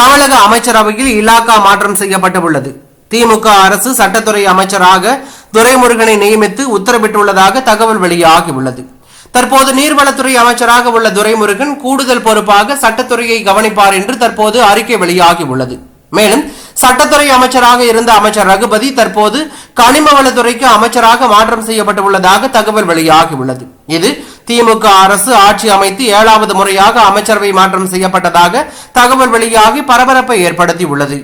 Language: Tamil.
தமிழக அமைச்சரவையில் இலாக்கா மாற்றம் செய்யப்பட்டுள்ளது. திமுக அரசு சட்டத்துறை அமைச்சராக துரைமுருகனை நியமித்து உத்தரவிட்டுள்ளதாக தகவல் வெளியாகியுள்ளது. தற்போது நீர்வளத்துறை அமைச்சராக உள்ள துரைமுருகன் கூடுதல் பொறுப்பாக சட்டத்துறையை கவனிப்பார் என்று தற்போது அறிக்கை வெளியாகியுள்ளது. மேலும் சட்டத்துறை அமைச்சராக இருந்த அமைச்சர் ரகுபதி தற்போது கனிம வளத்துறைக்கு அமைச்சராக மாற்றம் செய்யப்பட்டுள்ளதாக தகவல் வெளியாகியுள்ளது. இது திமுக அரசு ஆட்சி அமைத்து ஏழாவது முறையாக அமைச்சரவை மாற்றம் செய்யப்பட்டதாக தகவல் வெளியாகி பரபரப்பை ஏற்படுத்தியுள்ளது.